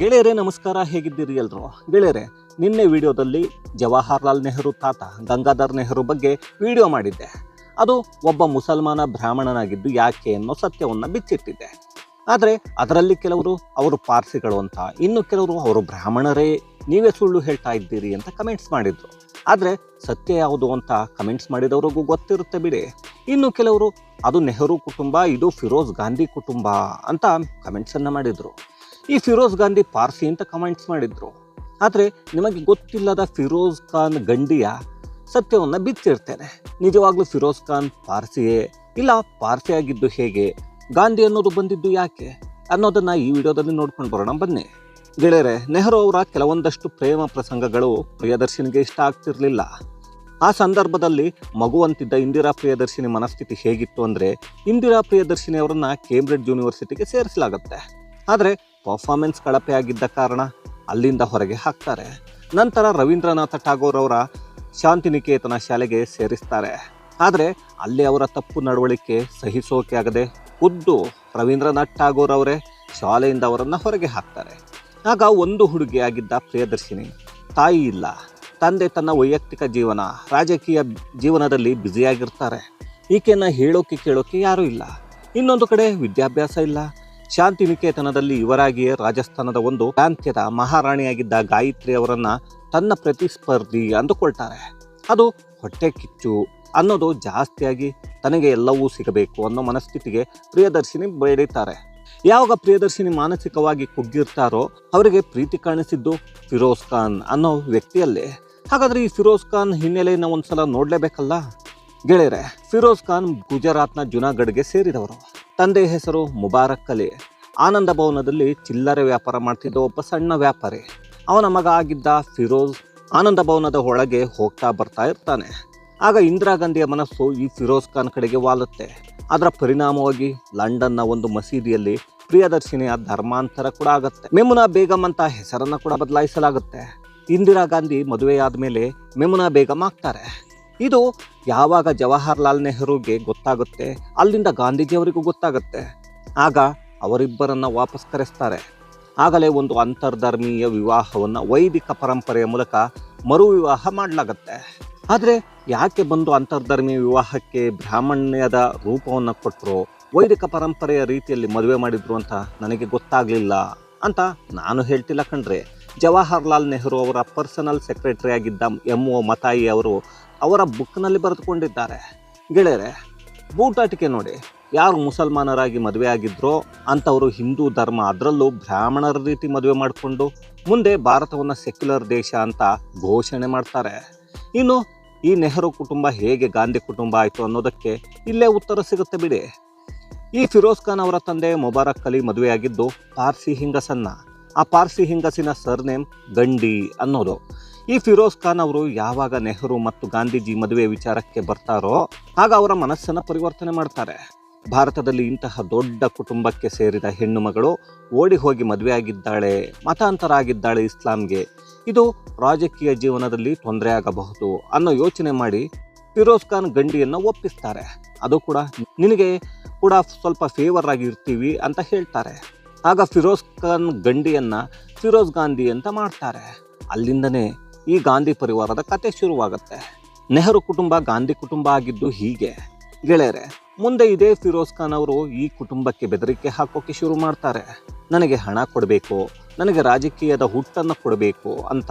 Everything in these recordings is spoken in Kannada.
ಗೆಳೆಯರೇ, ನಮಸ್ಕಾರ. ಹೇಗಿದ್ದೀರಿ ಎಲ್ರು? ಗೆಳೆಯರೆ, ನಿನ್ನೆ ವಿಡಿಯೋದಲ್ಲಿ ಜವಾಹರ್ಲಾಲ್ ನೆಹರು ತಾತ ಗಂಗಾಧರ್ ನೆಹರು ಬಗ್ಗೆ ವಿಡಿಯೋ ಮಾಡಿದ್ದೆ. ಅದು ಒಬ್ಬ ಮುಸಲ್ಮಾನ ಬ್ರಾಹ್ಮಣನಾಗಿದ್ದು ಯಾಕೆ ಅನ್ನೋ ಸತ್ಯವನ್ನು ಬಿಚ್ಚಿಟ್ಟಿದ್ದೆ. ಆದರೆ ಅದರಲ್ಲಿ ಕೆಲವರು ಅವರು ಪಾರ್ಸಿಗಳು ಅಂತ, ಇನ್ನು ಕೆಲವರು ಅವರು ಬ್ರಾಹ್ಮಣರೇ, ನೀವೇ ಸುಳ್ಳು ಹೇಳ್ತಾ ಇದ್ದೀರಿ ಅಂತ ಕಮೆಂಟ್ಸ್ ಮಾಡಿದರು. ಆದರೆ ಸತ್ಯ ಯಾವುದು ಅಂತ ಕಮೆಂಟ್ಸ್ ಮಾಡಿದವ್ರಿಗೂ ಗೊತ್ತಿರುತ್ತೆ ಬಿಡಿ. ಇನ್ನು ಕೆಲವರು ಅದು ನೆಹರು ಕುಟುಂಬ, ಇದು ಫಿರೋಜ್ ಗಾಂಧಿ ಕುಟುಂಬ ಅಂತ ಕಮೆಂಟ್ಸನ್ನು ಮಾಡಿದರು. ಈ ಫಿರೋಜ್ ಗಾಂಧಿ ಪಾರ್ಸಿ ಅಂತ ಕಮೆಂಟ್ಸ್ ಮಾಡಿದ್ರು. ಆದರೆ ನಿಮಗೆ ಗೊತ್ತಿಲ್ಲದ ಫಿರೋಜ್ ಖಾನ್ ಗಂಡಿಯ ಸತ್ಯವನ್ನು ಬಿಚ್ಚಿರ್ತೇನೆ ನಿಜವಾಗ್ಲೂ ಫಿರೋಜ್ ಖಾನ್ ಪಾರ್ಸಿಯೇ? ಇಲ್ಲ ಪಾರ್ಸಿ ಆಗಿದ್ದು ಹೇಗೆ? ಗಾಂಧಿ ಅನ್ನೋದು ಬಂದಿದ್ದು ಯಾಕೆ? ಅನ್ನೋದನ್ನು ಈ ವಿಡಿಯೋದಲ್ಲಿ ನೋಡ್ಕೊಂಡು ಬರೋಣ ಬನ್ನಿ. ಗೆಳೆಯರೆ, ನೆಹರು ಅವರ ಕೆಲವೊಂದಷ್ಟು ಪ್ರೇಮ ಪ್ರಸಂಗಗಳು ಪ್ರಿಯದರ್ಶಿನಿಗೆ ಇಷ್ಟ ಆಗ್ತಿರಲಿಲ್ಲ. ಆ ಸಂದರ್ಭದಲ್ಲಿ ಮಗುವಂತಿದ್ದ ಇಂದಿರಾ ಪ್ರಿಯದರ್ಶಿನಿ ಮನಸ್ಥಿತಿ ಹೇಗಿತ್ತು ಅಂದರೆ ಇಂದಿರಾ ಪ್ರಿಯದರ್ಶಿನಿ ಅವರನ್ನು ಕೇಂಬ್ರಿಡ್ಜ್ ಯೂನಿವರ್ಸಿಟಿಗೆ ಸೇರಿಸಲಾಗುತ್ತೆ. ಆದರೆ ಪರ್ಫಾರ್ಮೆನ್ಸ್ ಕಳಪೆ ಆಗಿದ್ದ ಕಾರಣ ಅಲ್ಲಿಂದ ಹೊರಗೆ ಹಾಕ್ತಾರೆ. ನಂತರ ರವೀಂದ್ರನಾಥ ಟಾಗೋರ್ ಅವರ ಶಾಂತಿನಿಕೇತನ ಶಾಲೆಗೆ ಸೇರಿಸ್ತಾರೆ. ಆದರೆ ಅಲ್ಲಿ ಅವರ ತಪ್ಪು ನಡವಳಿಕೆ ಸಹಿಸೋಕೆ ಆಗದೆ ಖುದ್ದು ರವೀಂದ್ರನಾಥ್ ಟಾಗೋರ್ ಅವರೇ ಶಾಲೆಯಿಂದ ಅವರನ್ನು ಹೊರಗೆ ಹಾಕ್ತಾರೆ. ಆಗ ಒಂದು ಹುಡುಗಿಯಾಗಿದ್ದ ಪ್ರಿಯದರ್ಶಿನಿ, ತಾಯಿ ಇಲ್ಲ, ತಂದೆ ತನ್ನ ವೈಯಕ್ತಿಕ ಜೀವನ, ರಾಜಕೀಯ ಜೀವನದಲ್ಲಿ ಬ್ಯುಸಿಯಾಗಿರ್ತಾರೆ. ಈಕೆಯನ್ನು ಹೇಳೋಕೆ ಕೇಳೋಕೆ ಯಾರೂ ಇಲ್ಲ. ಇನ್ನೊಂದು ಕಡೆ ವಿದ್ಯಾಭ್ಯಾಸ ಇಲ್ಲ ಶಾಂತಿ ನಿಕೇತನದಲ್ಲಿ ಇವರಾಗಿಯೇ ರಾಜಸ್ಥಾನದ ಒಂದು ಪ್ರಾಂತ್ಯದ ಮಹಾರಾಣಿಯಾಗಿದ್ದ ಗಾಯತ್ರಿ ಅವರನ್ನ ತನ್ನ ಪ್ರತಿಸ್ಪರ್ಧಿ ಅಂದುಕೊಳ್ತಾರೆ. ಅದು ಹೊಟ್ಟೆ ಕಿಚ್ಚು ಅನ್ನೋದು ಜಾಸ್ತಿಯಾಗಿ ತನಗೆ ಎಲ್ಲವೂ ಸಿಗಬೇಕು ಅನ್ನೋ ಮನಸ್ಥಿತಿಗೆ ಪ್ರಿಯದರ್ಶಿನಿ ಬೆಳೀತಾರೆ. ಯಾವಾಗ ಪ್ರಿಯದರ್ಶಿನಿ ಮಾನಸಿಕವಾಗಿ ಕುಗ್ಗಿರ್ತಾರೋ ಅವರಿಗೆ ಪ್ರೀತಿ ಕಾಣಿಸಿದ್ದು ಫಿರೋಜ್ ಖಾನ್ ಅನ್ನೋ ವ್ಯಕ್ತಿಯಲ್ಲೇ. ಹಾಗಾದ್ರೆ ಈ ಫಿರೋಜ್ ಖಾನ್ ಹಿನ್ನೆಲೆಯನ್ನು ಒಂದ್ಸಲ ನೋಡ್ಲೇಬೇಕಲ್ಲ? ಗೆಳೆಯರೆ, ಫಿರೋಜ್ ಖಾನ್ ಗುಜರಾತ್ನ ಜುನಾಗಢ್ಗೆ ಸೇರಿದವರು. ತಂದೆ ಹೆಸರು ಮುಬಾರಕ್ ಅಲಿ. ಆನಂದ ಭವನದಲ್ಲಿ ಚಿಲ್ಲರೆ ವ್ಯಾಪಾರ ಮಾಡ್ತಿದ್ದ ಒಬ್ಬ ಸಣ್ಣ ವ್ಯಾಪಾರಿ. ಅವನ ಮಗ ಆಗಿದ್ದ ಫಿರೋಜ್ ಆನಂದ ಭವನದ ಒಳಗೆ ಹೋಗ್ತಾ ಬರ್ತಾ ಇರ್ತಾನೆ. ಆಗ ಇಂದಿರಾ ಗಾಂಧಿಯ ಮನಸ್ಸು ಈ ಫಿರೋಜ್ ಖಾನ್ ಕಡೆಗೆ ವಾಲುತ್ತೆ. ಅದರ ಪರಿಣಾಮವಾಗಿ ಲಂಡನ್ನ ಒಂದು ಮಸೀದಿಯಲ್ಲಿ ಪ್ರಿಯದರ್ಶಿನಿಯ ಧರ್ಮಾಂತರ ಕೂಡ ಆಗುತ್ತೆ. ಮೆಮುನಾ ಬೇಗಂ ಅಂತ ಹೆಸರನ್ನ ಕೂಡ ಬದಲಾಯಿಸಲಾಗುತ್ತೆ. ಇಂದಿರಾ ಗಾಂಧಿ ಮದುವೆಯಾದ ಮೇಲೆ ಮೆಮುನಾ ಬೇಗಂ ಆಗ್ತಾರೆ. ಇದು ಯಾವಾಗ ಜವಾಹರ್ಲಾಲ್ ನೆಹರುಗೆ ಗೊತ್ತಾಗುತ್ತೆ, ಅಲ್ಲಿಂದ ಗಾಂಧೀಜಿಯವರಿಗೂ ಗೊತ್ತಾಗುತ್ತೆ. ಆಗ ಅವರಿಬ್ಬರನ್ನು ವಾಪಸ್ ಕರೆಸ್ತಾರೆ. ಆಗಲೇ ಒಂದು ಅಂತರ್ಧರ್ಮೀಯ ವಿವಾಹವನ್ನು ವೈದಿಕ ಪರಂಪರೆಯ ಮೂಲಕ ಮರು ವಿವಾಹ ಮಾಡಲಾಗತ್ತೆ. ಆದರೆ ಯಾಕೆ ಬಂದು ಅಂತರ್ಧರ್ಮೀಯ ವಿವಾಹಕ್ಕೆ ಬ್ರಾಹ್ಮಣ್ಯದ ರೂಪವನ್ನು ಕೊಟ್ಟರು ವೈದಿಕ ಪರಂಪರೆಯ ರೀತಿಯಲ್ಲಿ ಮದುವೆ ಮಾಡಿದ್ರು ಅಂತ ನನಗೆ ಗೊತ್ತಾಗಲಿಲ್ಲ ಅಂತ ನಾನು ಹೇಳ್ತಿಲ್ಲ ಕಣ್ರೆ. ಜವಾಹರ್ಲಾಲ್ ನೆಹರು ಅವರ ಪರ್ಸನಲ್ ಸೆಕ್ರೆಟರಿ ಆಗಿದ್ದ ಎಂ ಒ ಮತಾಯಿ ಅವರು ಅವರ ಬುಕ್ನಲ್ಲಿ ಬರೆದುಕೊಂಡಿದ್ದಾರೆ. ಗೆಳೆಯರೆ, ಬೂಟಾಟಿಕೆ ನೋಡಿ. ಯಾರು ಮುಸಲ್ಮಾನರಾಗಿ ಮದುವೆ ಆಗಿದ್ರೋ ಅಂಥವರು ಹಿಂದೂ ಧರ್ಮ ಅದರಲ್ಲೂ ಬ್ರಾಹ್ಮಣರ ರೀತಿ ಮದುವೆ ಮಾಡಿಕೊಂಡು ಮುಂದೆ ಭಾರತವನ್ನು ಸೆಕ್ಯುಲರ್ ದೇಶ ಅಂತ ಘೋಷಣೆ ಮಾಡ್ತಾರೆ. ಇನ್ನು ಈ ನೆಹರು ಕುಟುಂಬ ಹೇಗೆ ಗಾಂಧಿ ಕುಟುಂಬ ಆಯಿತು ಅನ್ನೋದಕ್ಕೆ ಇಲ್ಲೇ ಉತ್ತರ ಸಿಗುತ್ತೆ ಬಿಡಿ. ಈ ಫಿರೋಜ್ ಖಾನ್ ಅವರ ತಂದೆ ಮುಬಾರಕ್ ಅಲಿ ಮದುವೆಯಾಗಿದ್ದು ಪಾರ್ಸಿ ಹಿಂಗಸನ್ನ. ಆ ಪಾರ್ಸಿ ಹಿಂಗಸಿನ ಸರ್ನೇಮ್ ಗಂಡಿ ಅನ್ನೋದು. ಈ ಫಿರೋಜ್ ಖಾನ್ ಅವರು ಯಾವಾಗ ನೆಹರು ಮತ್ತು ಗಾಂಧೀಜಿ ಮದುವೆ ವಿಚಾರಕ್ಕೆ ಬರ್ತಾರೋ, ಆಗ ಅವರ ಮನಸ್ಸನ್ನು ಪರಿವರ್ತನೆ ಮಾಡ್ತಾರೆ. ಭಾರತದಲ್ಲಿ ಇಂತಹ ದೊಡ್ಡ ಕುಟುಂಬಕ್ಕೆ ಸೇರಿದ ಹೆಣ್ಣು ಮಗಳು ಓಡಿ ಹೋಗಿ ಮದುವೆ ಆಗಿದ್ದಾಳೆ ಮತಾಂತರ ಆಗಿದ್ದಾಳೆ ಇಸ್ಲಾಂಗೆ. ಇದು ರಾಜಕೀಯ ಜೀವನದಲ್ಲಿ ತೊಂದರೆ ಆಗಬಹುದು ಅನ್ನೋ ಯೋಚನೆ ಮಾಡಿ ಫಿರೋಜ್ ಖಾನ್ ಗಂಡಿಯನ್ನು ಒಪ್ಪಿಸ್ತಾರೆ. ಅದು ಕೂಡ ನಿನಗೆ ಕೂಡ ಸ್ವಲ್ಪ ಫೇವರ್ ಆಗಿ ಇರ್ತೀವಿ ಅಂತ ಹೇಳ್ತಾರೆ. ಆಗ ಫಿರೋಜ್ ಖಾನ್ ಗಂಡಿಯನ್ನು ಫಿರೋಜ್ ಗಾಂಧಿ ಅಂತ ಮಾಡ್ತಾರೆ. ಅಲ್ಲಿಂದನೇ ಈ ಗಾಂಧಿ ಪರಿವಾರದ ಕತೆ ಶುರುವಾಗುತ್ತೆ. ನೆಹರು ಕುಟುಂಬ ಗಾಂಧಿ ಕುಟುಂಬ ಆಗಿದ್ದು ಹೀಗೆ. ಗೆಳೆಯರೆ, ಮುಂದೆ ಇದೇ ಫಿರೋಜ್ ಖಾನ್ ಅವರು ಈ ಕುಟುಂಬಕ್ಕೆ ಬೆದರಿಕೆ ಹಾಕೋಕೆ ಶುರು ಮಾಡ್ತಾರೆ. ನನಗೆ ಹಣ ಕೊಡಬೇಕು, ನನಗೆ ರಾಜಕೀಯದ ಹುಟ್ಟನ್ನು ಕೊಡಬೇಕು ಅಂತ.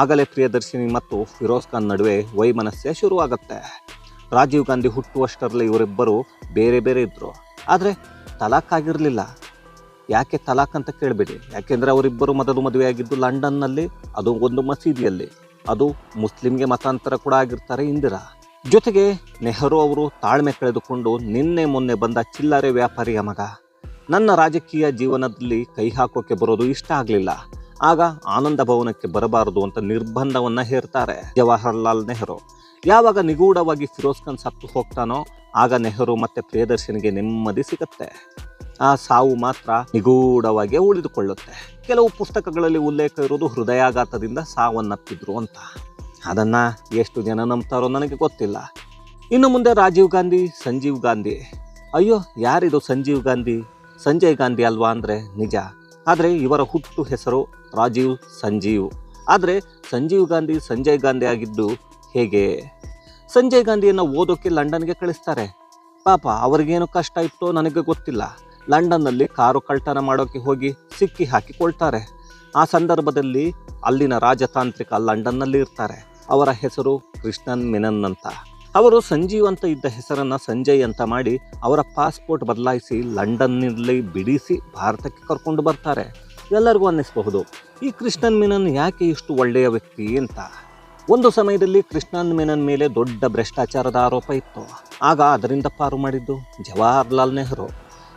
ಆಗಲೇ ಪ್ರಿಯದರ್ಶಿನಿ ಮತ್ತು ಫಿರೋಜ್ ಖಾನ್ ನಡುವೆ ವೈಮನಸ್ಯ ಶುರುವಾಗುತ್ತೆ. ರಾಜೀವ್ ಗಾಂಧಿ ಹುಟ್ಟುವಷ್ಟರಲ್ಲಿ ಇವರಿಬ್ಬರು ಬೇರೆ ಬೇರೆ ಇದ್ದರು ಆದರೆ ತಲಾಖ್ ಆಗಿರಲಿಲ್ಲ. ಯಾಕೆ ತಲಾಕ್ ಅಂತ ಕೇಳಬೇಡಿ. ಯಾಕೆಂದರೆ ಅವರಿಬ್ಬರು ಮೊದಲು ಮದುವೆಯಾಗಿದ್ದು ಲಂಡನ್ನಲ್ಲಿ, ಅದು ಒಂದು ಮಸೀದಿಯಲ್ಲಿ. ಅದು ಮುಸ್ಲಿಂಗೆ ಮತಾಂತರ ಕೂಡ ಆಗಿರ್ತಾರೆ ಇಂದಿರಾ. ಜೊತೆಗೆ ನೆಹರು ಅವರು ತಾಳ್ಮೆ ಕಳೆದುಕೊಂಡು ನಿನ್ನೆ ಮೊನ್ನೆ ಬಂದ ಚಿಲ್ಲರೆ ವ್ಯಾಪಾರಿಯ ಮಗ. ನನ್ನ ರಾಜಕೀಯ ಜೀವನದಲ್ಲಿ ಕೈ ಹಾಕೋಕೆ ಬರೋದು ಇಷ್ಟ ಆಗಲಿಲ್ಲ. ಆಗ ಆನಂದ ಭವನಕ್ಕೆ ಬರಬಾರದು ಅಂತ ನಿರ್ಬಂಧವನ್ನು ಹೇರ್ತಾರೆ ಜವಾಹರಲಾಲ್ ನೆಹರು. ಯಾವಾಗ ನಿಗೂಢವಾಗಿ ಫಿರೋಜ್ ಖಾನ್ ಸತ್ತು ಹೋಗ್ತಾನೋ, ಆಗ ನೆಹರು ಮತ್ತೆ ಪ್ರಿಯದರ್ಶನಿಗೆ ನೆಮ್ಮದಿ ಸಿಗುತ್ತೆ. ಆ ಸಾವು ಮಾತ್ರ ನಿಗೂಢವಾಗಿ ಉಳಿದುಕೊಳ್ಳುತ್ತೆ. ಕೆಲವು ಪುಸ್ತಕಗಳಲ್ಲಿ ಉಲ್ಲೇಖ ಇರೋದು ಹೃದಯಾಘಾತದಿಂದ ಸಾವನ್ನಪ್ಪಿದ್ರು ಅಂತ. ಅದನ್ನು ಎಷ್ಟು ಜನ ನಂಬ್ತಾರೋ ನನಗೆ ಗೊತ್ತಿಲ್ಲ. ಇನ್ನು ಮುಂದೆ ರಾಜೀವ್ ಗಾಂಧಿ, ಸಂಜೀವ್ ಗಾಂಧಿ. ಅಯ್ಯೋ, ಯಾರಿದು ಸಂಜೀವ್ ಗಾಂಧಿ? ಸಂಜಯ್ ಗಾಂಧಿ ಅಲ್ವಾ ಅಂದರೆ ನಿಜ. ಆದರೆ ಇವರ ಹುಟ್ಟು ಹೆಸರು ರಾಜೀವ್ ಸಂಜೀವ್. ಆದರೆ ಸಂಜೀವ್ ಗಾಂಧಿ, ಸಂಜಯ್ ಗಾಂಧಿ ಆಗಿದ್ದು ಹೇಗೆ? ಸಂಜಯ್ ಗಾಂಧಿಯನ್ನು ಓದೋಕ್ಕೆ ಲಂಡನ್ಗೆ ಕಳಿಸ್ತಾರೆ. ಪಾಪ, ಅವರಿಗೇನು ಕಷ್ಟ ಇತ್ತೋ ನನಗೆ ಗೊತ್ತಿಲ್ಲ. ಲಂಡನ್ನಲ್ಲಿ ಕಾರು ಕಳ್ತನ ಮಾಡೋಕ್ಕೆ ಹೋಗಿ ಸಿಕ್ಕಿ ಹಾಕಿಕೊಳ್ತಾರೆ. ಆ ಸಂದರ್ಭದಲ್ಲಿ ಅಲ್ಲಿನ ರಾಜತಾಂತ್ರಿಕ ಲಂಡನ್ನಲ್ಲಿ ಇರ್ತಾರೆ. ಅವರ ಹೆಸರು ಕೃಷ್ಣನ್ ಮೆನನ್ ಅಂತ. ಅವರು ಸಂಜೀವ್ ಅಂತ ಇದ್ದ ಹೆಸರನ್ನ ಸಂಜಯ್ ಅಂತ ಮಾಡಿ ಅವರ ಪಾಸ್ಪೋರ್ಟ್ ಬದಲಾಯಿಸಿ ಲಂಡನ್ನಲ್ಲಿ ಬಿಡಿಸಿ ಭಾರತಕ್ಕೆ ಕರ್ಕೊಂಡು ಬರ್ತಾರೆ. ಎಲ್ಲರಿಗೂ ಅನ್ನಿಸಬಹುದು, ಈ ಕೃಷ್ಣನ್ ಮೆನನ್ ಯಾಕೆ ಇಷ್ಟು ಒಳ್ಳೆಯ ವ್ಯಕ್ತಿ ಅಂತ? ಒಂದು ಸಮಯದಲ್ಲಿ ಕೃಷ್ಣನ್ ಮೆನನ್ ಮೇಲೆ ದೊಡ್ಡ ಭ್ರಷ್ಟಾಚಾರದ ಆರೋಪ ಇತ್ತು. ಆಗ ಅದರಿಂದ ಪಾರು ಮಾಡಿದ್ದು ಜವಾಹರ್ಲಾಲ್ ನೆಹರು.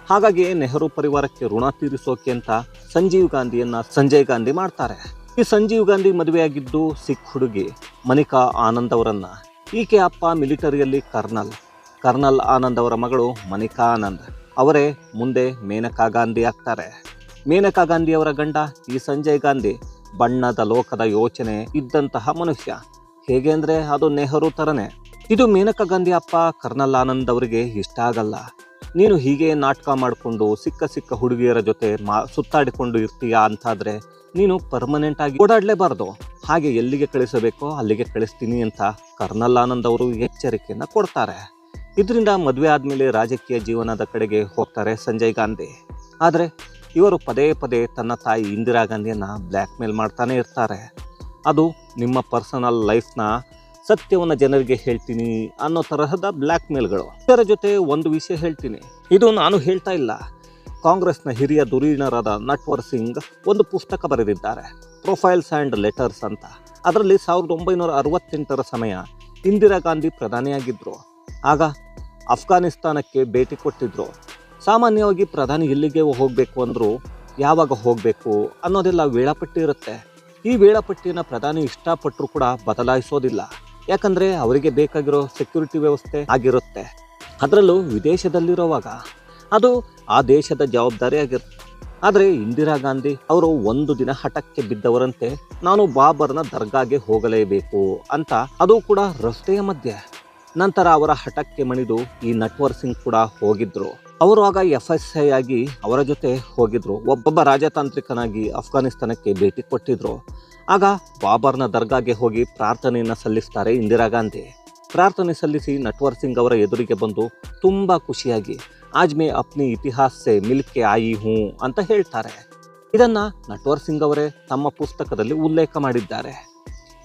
ಹಾಗಾಗಿ ನೆಹರು ಪರಿವಾರಕ್ಕೆ ಋಣ ತೀರಿಸೋಕೆ ಅಂತ ಸಂಜೀವ್ ಗಾಂಧಿಯನ್ನ ಸಂಜಯ್ ಗಾಂಧಿ ಮಾಡ್ತಾರೆ. ಈ ಸಂಜೀವ್ ಗಾಂಧಿ ಮದುವೆಯಾಗಿದ್ದು ಸಿಖ್ ಹುಡುಗಿ ಮನಿಕಾ ಆನಂದ್ ಅವರನ್ನ. ಈಕೆ ಅಪ್ಪ ಮಿಲಿಟರಿಯಲ್ಲಿ ಕರ್ನಲ್. ಕರ್ನಲ್ ಆನಂದ್ ಅವರ ಮಗಳು ಮನಿಕಾ ಆನಂದ್. ಅವರೇ ಮುಂದೆ ಮೇನಕಾ ಗಾಂಧಿ ಆಗ್ತಾರೆ. ಮೇನಕಾ ಗಾಂಧಿ ಅವರ ಗಂಡ ಈ ಸಂಜಯ್ ಗಾಂಧಿ ಬಣ್ಣದ ಲೋಕದ ಯೋಚನೆ ಇದ್ದಂತಹ ಮನುಷ್ಯ. ಹೇಗೆ ಅಂದರೆ ಅದು ನೆಹರು ಥರನೇ ಇದು ಮೇನಕಾ ಗಾಂಧಿ ಅಪ್ಪ ಕರ್ನಲ್ ಆನಂದ್ ಅವರಿಗೆ ಇಷ್ಟ ಆಗಲ್ಲ. ನೀನು ಹೀಗೆ ನಾಟಕ ಮಾಡಿಕೊಂಡು ಸಿಕ್ಕ ಸಿಕ್ಕ ಹುಡುಗಿಯರ ಜೊತೆ ಮಾ ಸುತ್ತಾಡಿಕೊಂಡು ಇರ್ತೀಯಾ ಅಂತಾದರೆ ನೀನು ಪರ್ಮನೆಂಟ್ ಆಗಿ ಓಡಾಡಲೇಬಾರ್ದು. ಹಾಗೆ ಎಲ್ಲಿಗೆ ಕಳಿಸಬೇಕೋ ಅಲ್ಲಿಗೆ ಕಳಿಸ್ತೀನಿ ಅಂತ ಕರ್ನಲ್ ಆನಂದ್ ಅವರು ಎಚ್ಚರಿಕೆಯನ್ನು ಕೊಡ್ತಾರೆ. ಇದರಿಂದ ಮದುವೆ ಆದಮೇಲೆ ರಾಜಕೀಯ ಜೀವನದ ಕಡೆಗೆ ಹೋಗ್ತಾರೆ ಸಂಜಯ್ ಗಾಂಧಿ. ಆದರೆ ಇವರು ಪದೇ ಪದೇ ತನ್ನ ತಾಯಿ ಇಂದಿರಾ ಗಾಂಧಿಯನ್ನು ಬ್ಲ್ಯಾಕ್ ಮೇಲ್ ಮಾಡ್ತಾನೆ ಇರ್ತಾರೆ. ಅದು ನಿಮ್ಮ ಪರ್ಸನಲ್ ಲೈಫ್ನ ಸತ್ಯವನ್ನು ಜನರಿಗೆ ಹೇಳ್ತೀನಿ ಅನ್ನೋ ತರಹದ ಬ್ಲ್ಯಾಕ್ ಮೇಲ್ಗಳು ಇದರ ಜೊತೆ ಒಂದು ವಿಷಯ ಹೇಳ್ತೀನಿ. ಇದು ನಾನು ಹೇಳ್ತಾ ಇಲ್ಲ. ಕಾಂಗ್ರೆಸ್ನ ಹಿರಿಯ ಧುರೀಣರಾದ ನಟ್ವರ್ ಸಿಂಗ್ ಒಂದು ಪುಸ್ತಕ ಬರೆದಿದ್ದಾರೆ. ಪ್ರೊಫೈಲ್ಸ್ ಆ್ಯಂಡ್ ಲೆಟರ್ಸ್ ಅಂತ. ಅದರಲ್ಲಿ ಸಾವಿರದ ಒಂಬೈನೂರ ಅರವತ್ತೆಂಟರ ಸಮಯ ಇಂದಿರಾ ಗಾಂಧಿ ಪ್ರಧಾನಿಯಾಗಿದ್ದರು ಆಗ ಅಫ್ಘಾನಿಸ್ತಾನಕ್ಕೆ ಭೇಟಿ ಕೊಟ್ಟಿದ್ದರು ಸಾಮಾನ್ಯವಾಗಿ ಪ್ರಧಾನಿ ಎಲ್ಲಿಗೆ ಹೋಗಬೇಕು ಅಂದರೂ ಯಾವಾಗ ಹೋಗಬೇಕು ಅನ್ನೋದೆಲ್ಲ ವೇಳಾಪಟ್ಟಿ ಇರುತ್ತೆ. ಈ ವೇಳಾಪಟ್ಟಿಯನ್ನು ಪ್ರಧಾನಿ ಇಷ್ಟಪಟ್ಟರು ಕೂಡ ಬದಲಾಯಿಸೋದಿಲ್ಲ. ಯಾಕಂದರೆ ಅವರಿಗೆ ಬೇಕಾಗಿರೋ ಸೆಕ್ಯೂರಿಟಿ ವ್ಯವಸ್ಥೆ ಆಗಿರುತ್ತೆ. ಅದರಲ್ಲೂ ವಿದೇಶದಲ್ಲಿರುವಾಗ ಅದು ಆ ದೇಶದ ಜವಾಬ್ದಾರಿ ಆಗಿರುತ್ತೆ. ಆದರೆ ಇಂದಿರಾ ಗಾಂಧಿ ಅವರು ಒಂದು ದಿನ ಹಠಕ್ಕೆ ಬಿದ್ದವರಂತೆ ನಾನು ಬಾಬರ್ನ ದರ್ಗಾಗೆ ಹೋಗಲೇಬೇಕು ಅಂತ ಅದು ಕೂಡ ರಸ್ತೆಯ ಮಧ್ಯೆ. ನಂತರ ಅವರ ಹಠಕ್ಕೆ ಮಣಿದು ಈ ನಟ್ವರ್ ಸಿಂಗ್ ಕೂಡ ಹೋಗಿದ್ರು. ಅವರು ಆಗ ಎಫ್ ಎಸ್ ಐ ಆಗಿ ಅವರ ಜೊತೆ ಹೋಗಿದ್ರು. ಒಬ್ಬೊಬ್ಬ ರಾಜತಾಂತ್ರಿಕನಾಗಿ ಅಫ್ಘಾನಿಸ್ತಾನಕ್ಕೆ ಭೇಟಿ ಕೊಟ್ಟಿದ್ರು. ಆಗ ಬಾಬರ್ನ ದರ್ಗಾಗೆ ಹೋಗಿ ಪ್ರಾರ್ಥನೆಯನ್ನು ಸಲ್ಲಿಸ್ತಾರೆ ಇಂದಿರಾ ಗಾಂಧಿ. ಪ್ರಾರ್ಥನೆ ಸಲ್ಲಿಸಿ ನಟ್ವರ್ ಸಿಂಗ್ ಅವರ ಎದುರಿಗೆ ಬಂದು ತುಂಬ ಖುಷಿಯಾಗಿ, ಆಜ್ಮೆ ಅಪ್ನಿ ಇತಿಹಾಸೆ ಮಿಲ್ಕೆ ಆಯಿ ಹೂ ಅಂತ ಹೇಳ್ತಾರೆ. ಇದನ್ನ ನಟ್ವರ್ ಸಿಂಗ್ ಅವರೇ ತಮ್ಮ ಪುಸ್ತಕದಲ್ಲಿ ಉಲ್ಲೇಖ ಮಾಡಿದ್ದಾರೆ.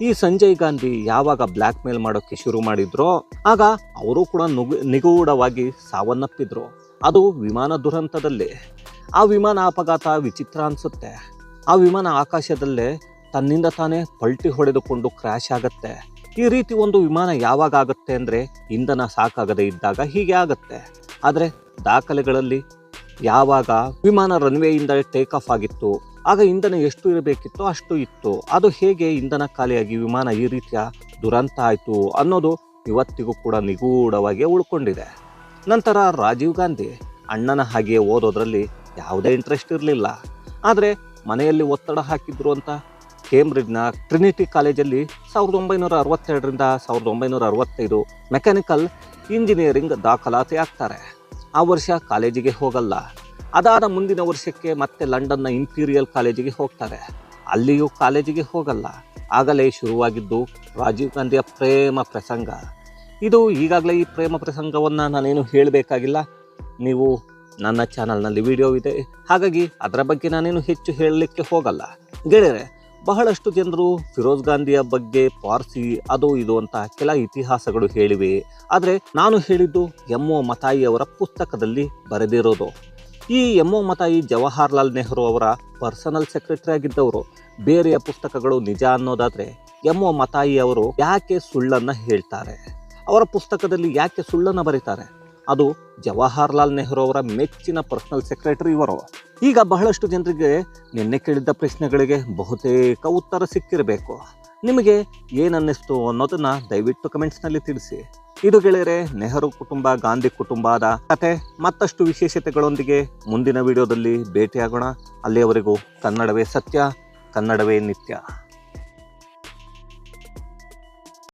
ಈ ಸಂಜಯ್ ಗಾಂಧಿ ಯಾವಾಗ ಬ್ಲ್ಯಾಕ್ ಮೇಲ್ ಮಾಡೋಕ್ಕೆ ಶುರು ಮಾಡಿದ್ರೋ, ಆಗ ಅವರು ಕೂಡ ನುಗು, ನಿಗೂಢವಾಗಿ ಸಾವನ್ನಪ್ಪಿದ್ರು. ಅದು ವಿಮಾನ ದುರಂತದಲ್ಲಿ. ಆ ವಿಮಾನ ಅಪಘಾತ ವಿಚಿತ್ರ ಅನಿಸುತ್ತೆ. ಆ ವಿಮಾನ ಆಕಾಶದಲ್ಲೇ ತನ್ನಿಂದ ತಾನೇ ಪಲ್ಟಿ ಹೊಡೆದುಕೊಂಡು ಕ್ರ್ಯಾಶ್ ಆಗುತ್ತೆ. ಈ ರೀತಿ ಒಂದು ವಿಮಾನ ಯಾವಾಗ ಆಗುತ್ತೆ ಅಂದರೆ ಇಂಧನ ಸಾಕಾಗದೇ ಇದ್ದಾಗ ಹೀಗೆ ಆಗುತ್ತೆ. ಆದರೆ ದಾಖಲೆಗಳಲ್ಲಿ ಯಾವಾಗ ವಿಮಾನ ರನ್ವೇಯಿಂದ ಟೇಕ್ ಆಫ್ ಆಗಿತ್ತು, ಆಗ ಇಂಧನ ಎಷ್ಟು ಇರಬೇಕಿತ್ತು ಅಷ್ಟು ಇತ್ತು. ಅದು ಹೇಗೆ ಇಂಧನ ಖಾಲಿಯಾಗಿ ವಿಮಾನ ಈ ರೀತಿಯ ದುರಂತ ಆಯಿತು ಅನ್ನೋದು ಇವತ್ತಿಗೂ ಕೂಡ ನಿಗೂಢವಾಗಿ ಉಳ್ಕೊಂಡಿದೆ. ನಂತರ ರಾಜೀವ್ ಗಾಂಧಿ ಅಣ್ಣನ ಹಾಗೆ ಓದೋದ್ರಲ್ಲಿ ಯಾವುದೇ ಇಂಟ್ರೆಸ್ಟ್ ಇರಲಿಲ್ಲ. ಆದರೆ ಮನೆಯಲ್ಲಿ ಒತ್ತಡ ಹಾಕಿದ್ರು ಅಂತ ಕೇಂಬ್ರಿಡ್ಜ್ನ ಟ್ರಿನಿಟಿ ಕಾಲೇಜಲ್ಲಿ ಸಾವಿರದ ಒಂಬೈನೂರ ಅರವತ್ತೆರಡರಿಂದ ಸಾವಿರದ ಒಂಬೈನೂರ ಅರವತ್ತೈದು ಮೆಕ್ಯಾನಿಕಲ್ ಇಂಜಿನಿಯರಿಂಗ್ ದಾಖಲಾತಿ ಆಗ್ತಾರೆ. ಆ ವರ್ಷ ಕಾಲೇಜಿಗೆ ಹೋಗಲ್ಲ. ಅದಾದ ಮುಂದಿನ ವರ್ಷಕ್ಕೆ ಮತ್ತೆ ಲಂಡನ್ನ ಇಂಪೀರಿಯಲ್ ಕಾಲೇಜಿಗೆ ಹೋಗ್ತಾರೆ. ಅಲ್ಲಿಯೂ ಕಾಲೇಜಿಗೆ ಹೋಗಲ್ಲ. ಆಗಲೇ ಶುರುವಾಗಿದ್ದು ರಾಜೀವ್ ಗಾಂಧಿಯ ಪ್ರೇಮ ಪ್ರಸಂಗ. ಇದು ಈಗಾಗಲೇ ಈ ಪ್ರೇಮ ಪ್ರಸಂಗವನ್ನು ನಾನೇನು ಹೇಳಬೇಕಾಗಿಲ್ಲ. ನೀವು ನನ್ನ ಚಾನಲ್ನಲ್ಲಿ ವಿಡಿಯೋ ಇದೆ. ಹಾಗಾಗಿ ಅದರ ಬಗ್ಗೆ ನಾನೇನು ಹೆಚ್ಚು ಹೇಳಲಿಕ್ಕೆ ಹೋಗಲ್ಲ. ಗೆಳೆಯರೆ ಬಹಳಷ್ಟು ಜನರು ಫಿರೋಜ್ ಗಾಂಧಿಯ ಬಗ್ಗೆ ಪಾರ್ಸಿ, ಅದು ಇದು ಅಂತ ಕೆಲ ಇತಿಹಾಸಗಳು ಹೇಳಿವೆ. ಆದರೆ ನಾನು ಹೇಳಿದ್ದು ಎಂ ಒ ಮತಾಯಿ ಅವರ ಪುಸ್ತಕದಲ್ಲಿ ಬರೆದಿರೋದು. ಈ ಎಂ ಒ ಮತಾಯಿ ಜವಾಹರ್ಲಾಲ್ ನೆಹರು ಅವರ ಪರ್ಸನಲ್ ಸೆಕ್ರೆಟರಿ ಆಗಿದ್ದವರು. ಬೇರೆಯ ಪುಸ್ತಕಗಳು ನಿಜ ಅನ್ನೋದಾದರೆ ಎಂ ಒ ಮತಾಯಿ ಅವರು ಯಾಕೆ ಸುಳ್ಳನ್ನು ಹೇಳ್ತಾರೆ? ಅವರ ಪುಸ್ತಕದಲ್ಲಿ ಯಾಕೆ ಸುಳ್ಳನ್ನು ಬರೀತಾರೆ? ಅದು ಜವಾಹರ್ಲಾಲ್ ನೆಹರು ಅವರ ಮೆಚ್ಚಿನ ಪರ್ಸನಲ್ ಸೆಕ್ರೆಟರಿ ಇವರು. ಈಗ ಬಹಳಷ್ಟು ಜನರಿಗೆ ನಿನ್ನೆ ಕೇಳಿದ್ದ ಪ್ರಶ್ನೆಗಳಿಗೆ ಬಹುತೇಕ ಉತ್ತರ ಸಿಕ್ಕಿರಬೇಕು. ನಿಮಗೆ ಏನನ್ನಿಸ್ತು ಅನ್ನೋದನ್ನು ದಯವಿಟ್ಟು ಕಮೆಂಟ್ಸ್ನಲ್ಲಿ ತಿಳಿಸಿ. ಇದು ಗೆಳೆಯರೆ ನೆಹರು ಕುಟುಂಬ, ಗಾಂಧಿ ಕುಟುಂಬದ ಕತೆ, ಮತ್ತಷ್ಟು ವಿಶೇಷತೆಗಳೊಂದಿಗೆ ಮುಂದಿನ ವಿಡಿಯೋದಲ್ಲಿ ಭೇಟಿಯಾಗೋಣ. ಅಲ್ಲಿಯವರೆಗೂ ಕನ್ನಡವೇ ಸತ್ಯ, ಕನ್ನಡವೇ ನಿತ್ಯ.